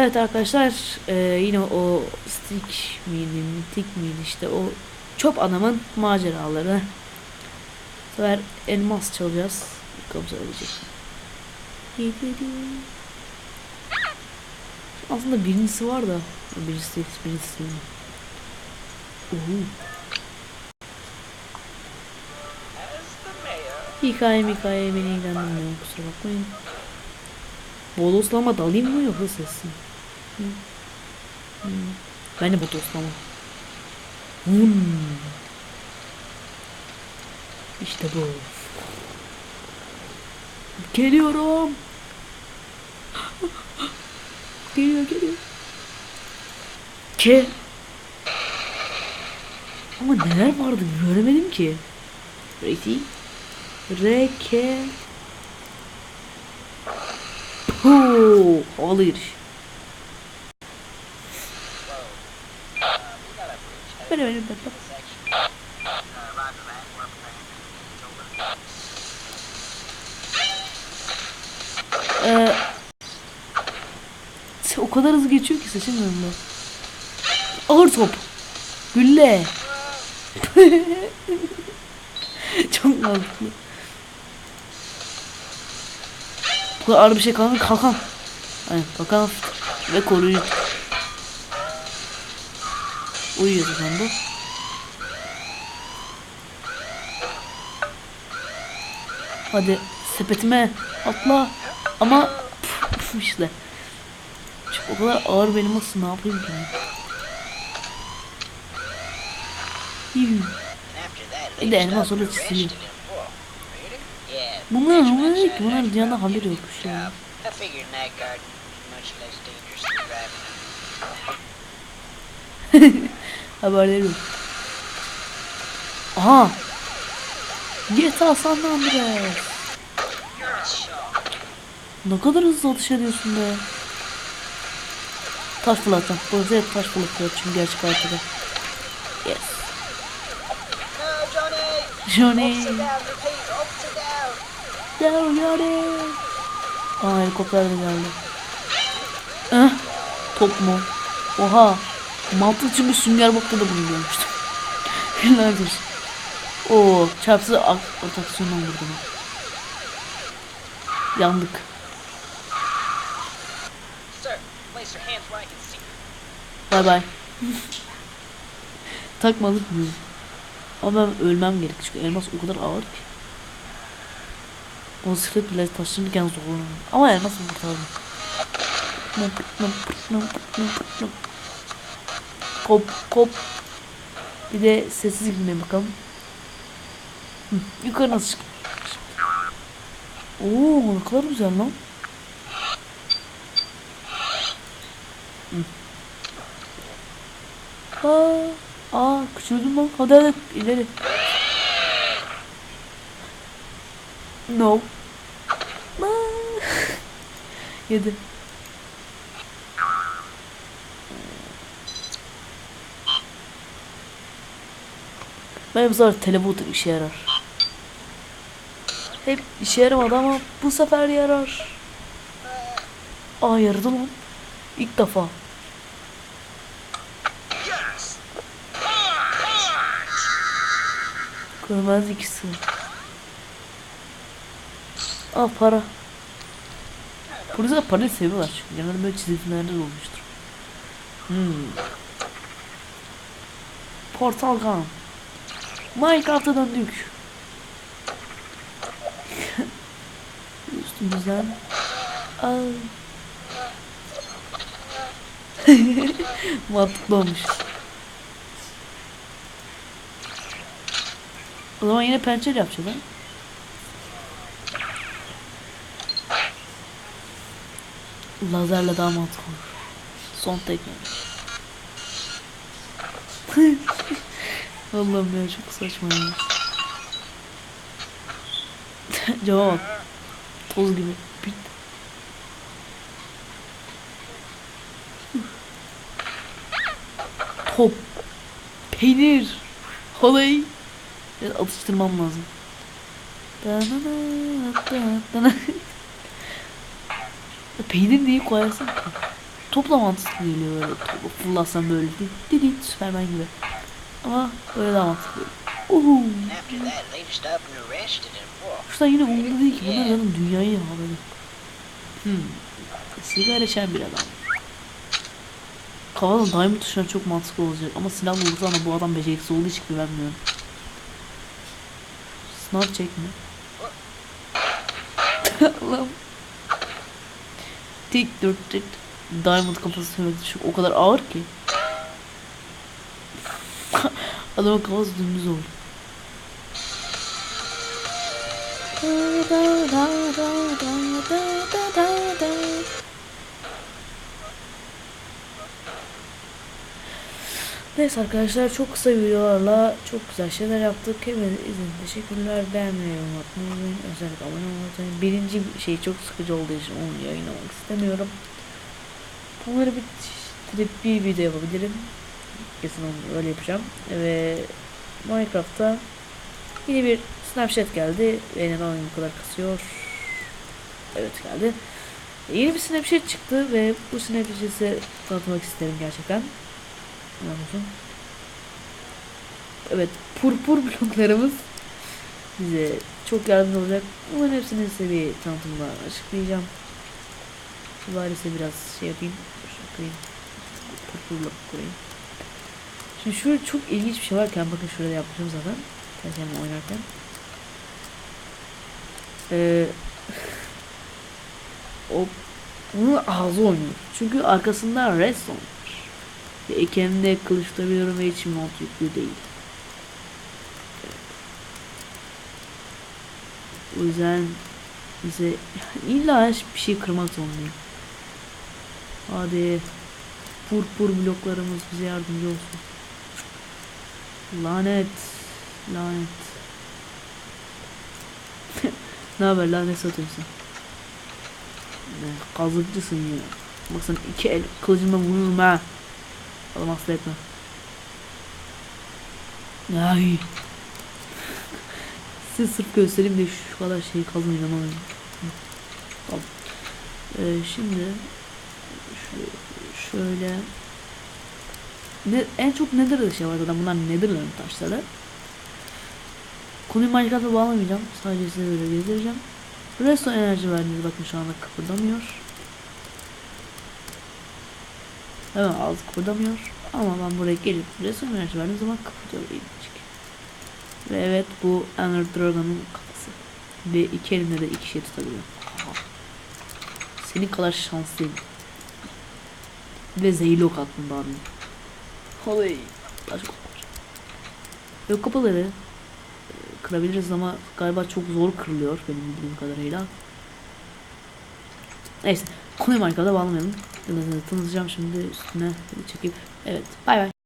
Evet arkadaşlar e, yine o stick miydi, tik miydi işte o çöp adamın maceraları. Bu sefer elmas çalacağız. Bakalım söyleyecek. Aslında birincisi var da birincisi değil. Uhu. Hikaye hikaye beni ilgilendirmiyor kusura bakmayın. Bodoslama dalayım mı yoksa sessin? Hı. Ben de bodoslama. Hmm. İşte bu. Geliyorum. geliyor geliyor. Ke. Ama neler vardı göremedim ki. Ready? Reke. Huu, havalı giriş. Böyle böyle böyle. Ee, o kadar hızlı geçiyor ki seçemiyorum ben. Ağır top. Gülle. Çok mantıklı. Bu kadar ağır bir şey kalmadı. Kalkan. Aynen kalkan ve koruyucu. Uyuyor şu anda. Hadi sepetime atla. Ama puf, işte. Çok o kadar ağır benim olsun ne yapayım ki? Bir de elmas orada çiziliyor. Bunlar bunlar değil ki bunlar dünyada haber yokmuş ya. I Haberleri yok. Aha. GTA San Andreas. Ne kadar hızlı atış ediyorsun be. Taş fırlatacağım. Burası hep taş fırlatıyor çünkü gerçek hayatta. Yes. Johnny! Down Johnny. Aa helikopter de geldi. Eh. Top mu? Oha. Mantık çünkü sünger bokta da bunu görmüştüm. Yıllardır. Oo, çarpsız ak- ataksiyondan vurdum. Yandık. Bay bay. Takmalık mı? Ama ben ölmem gerek çünkü elmas o kadar ağır ki. O sıfır bile taşınırken zorlanıyorum. Ama elmas kurtardım. Nop, nop, nop, nop, nop. Kop kop. Bir de sessiz gitmeye bakalım. Hı, yukarı nasıl çık? Oo ne kadar güzel lan. Aa, aa küçüldüm lan. Hadi hadi ileri. No. Yedi. Benim sonra telefon işe yarar. Hep işe yaramadı ama bu sefer yarar. Aa yaradı lan. İlk defa. Görmez ikisi. Aa para. Polisler parayı seviyorlar çünkü. Genelde böyle çizgi filmlerde de olmuştur. Hmm. Portal Gun. Minecraft'a döndük. Üstümüzden. Aa. Mantıklı olmuş. O zaman yine pencere yapacağız ha. Lazerle daha mantıklı olur. Son tekme. Allah'ım ya çok saçma ya. Cevap. Toz gibi. Bit. Top. Peynir. Halay. Biraz atıştırmam lazım. Peynir neyi koyarsın ki? Topla mantıklı geliyor böyle. Topu fırlatsam böyle. Didi Superman gibi. Ama böyle daha mantıklı. Uhu. And after that, they've stopped and arrested him. Whoa. Kuşlar yine umurunda değil ki. Bunlar zaten dünyayı havaladı. Hmm. Sigara içen bir adam. Kafadan diamond tuşuna çok mantıklı olacak. Ama silahlı olursa ama bu adam beceriksiz olduğu için güvenmiyorum. Sınav çekme. Allah'ım. Tik dört tek. Diamond kafası. Şu o kadar ağır ki. Adamın kafası dümdüz oldu. Neyse arkadaşlar çok kısa videolarla çok güzel şeyler yaptık. Hepinize izin teşekkürler. Beğenmeyi, unutmayın. Özellikle abone olmayı. Birinci şey çok sıkıcı olduğu için onu yayınlamak istemiyorum. Bunları bitirip bir video yapabilirim. Kesin onu öyle yapacağım. Ve Minecraft'ta yine bir Snapchat geldi. Benim oyun bu kadar kasıyor. Evet geldi. Yeni bir Snapchat çıktı ve bu Snapchat'i size tanıtmak isterim gerçekten. Anladım. Evet, purpur bloklarımız bize çok yardımcı olacak. Bunların hepsini size bir tanıtımda açıklayacağım. Bari size biraz şey yapayım. Şöyle koyayım. Purpur blok koyayım. Şimdi şurada çok ilginç bir şey varken bakın şurada yapmışım zaten. Kendime oynarken. Ee, o bunun ağzı oynuyor. Çünkü arkasında redstone var. Ve ekranında kılıç tutabiliyorum ve hiç mod yüklü değil. O yüzden bize illa bir şey kırmak zorundayım. Hadi purpur bloklarımız bize yardımcı olsun. Lanet. Lanet. ne haber lan ne satıyorsun? Ne, kazıkçısın ya. Bak sen iki el kılıcımla vururum ha. Adam hasta etme. Ay. Size sırf göstereyim de şu kadar şey kazmayın ama. Tamam. Ee, şimdi şöyle ne, en çok Nether'da şey var zaten bunlar Nether'ların taşları. Konuyu Minecraft'a bağlamayacağım. Sadece size böyle gezdireceğim. Redstone enerji verdiğiniz bakın şu anda kıpırdamıyor. Hemen ağzı kıpırdamıyor. Ama ben buraya gelip Redstone enerji verdiğim zaman kıpırdıyor ilginç. Ve evet bu Ender Dragon'un kafası. Ve iki elimde de iki şey tutabiliyor. Senin kadar şanslıyım. Ve zehirli ok attım bana. Oley. Taş kapalı. Yok kapıları e, kırabiliriz ama galiba çok zor kırılıyor benim bildiğim kadarıyla. Neyse. Konuyu Minecraft'a bağlamayalım. Tanıtacağım şimdi üstüne çekip. Evet. Bay bay.